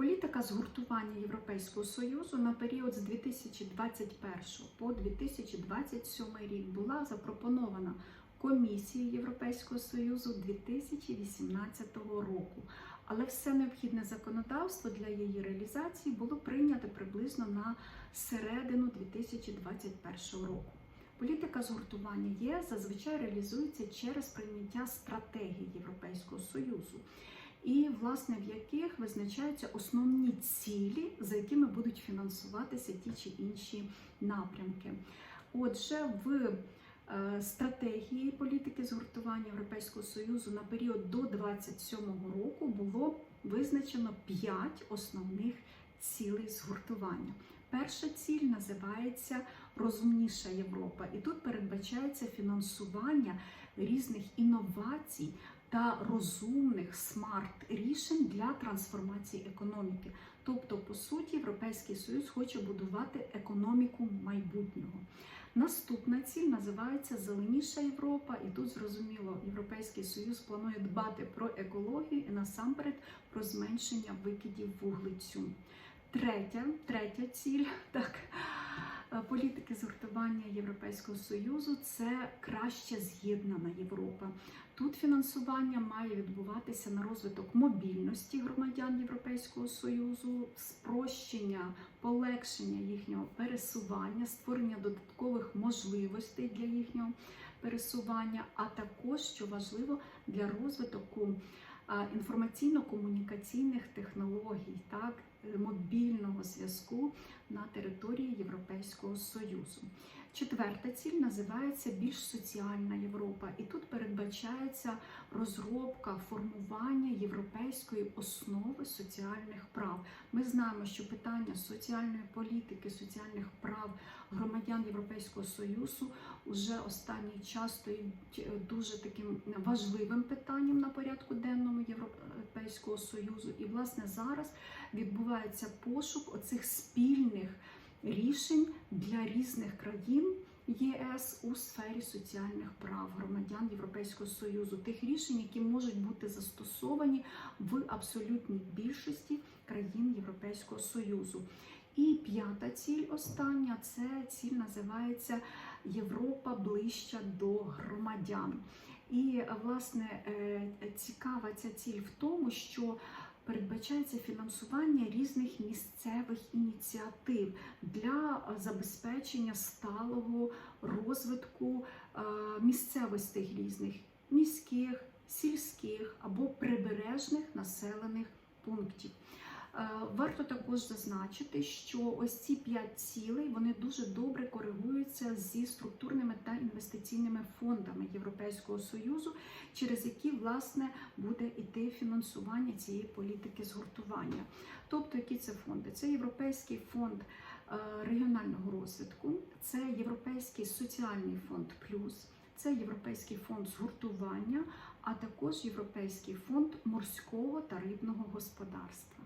Політика згуртування Європейського Союзу на період з 2021 по 2027 рік була запропонована Комісією Європейського Союзу 2018 року. Але все необхідне законодавство для її реалізації було прийнято приблизно на середину 2021 року. Політика згуртування ЄС зазвичай реалізується через прийняття стратегії Європейського Союзу, і власне в яких визначаються основні цілі, за якими будуть фінансуватися ті чи інші напрямки. Отже, в е, стратегії політики згуртування Європейського Союзу на період до 27 року було визначено 5 основних цілей згуртування. Перша ціль називається Розумніша Європа, і тут передбачається фінансування різних інновацій та розумних смарт-рішень для трансформації економіки. Тобто, по суті, Європейський Союз хоче будувати економіку майбутнього. Наступна ціль називається Зеленіша Європа, і тут зрозуміло, Європейський Союз планує дбати про екологію і насамперед про зменшення викидів вуглецю. Третя, третя ціль так, політики згуртування Європейського Союзу це краще з'єднана Європа. Тут фінансування має відбуватися на розвиток мобільності громадян Європейського Союзу, спрощення, полегшення їхнього пересування, створення додаткових можливостей для їхнього пересування, а також, що важливо, для розвитку інформаційно-комунікаційних технологій, так, е, мобільного зв'язку на території Європейського Союзу. Четверта ціль називається більш соціальна Європа, і тут передбачається розробка формування європейської основи соціальних прав. Ми знаємо, що питання соціальної політики, соціальних прав громадян Європейського Союзу вже останній час стоїть дуже таким важливим питанням на порядку денному Європейського Союзу. І власне зараз відбувається пошук оцих спільних рішень для різних країн ЄС у сфері соціальних прав громадян Європейського Союзу, тих рішень, які можуть бути застосовані в абсолютній більшості країн Європейського Союзу. І п'ята ціль остання це ціль називається Європа ближча до громадян. І власне е, цікава ця ціль в тому, що передбачається фінансування різних місцевих ініціатив для забезпечення сталого розвитку е, місцевостей різних міських, сільських або прибережних населених пунктів. Е, Варто також зазначити, що ось ці п'ять цілей вони дуже добре коригуються зі структурними та інвестиційними фондами Європейського союзу, через які власне буде йти фінансування цієї політики згуртування. Тобто, які це фонди? Це Європейський фонд е, регіонального розвитку, це Європейський соціальний фонд плюс. Це Європейський фонд згуртування, а також Європейський фонд морського та рибного господарства.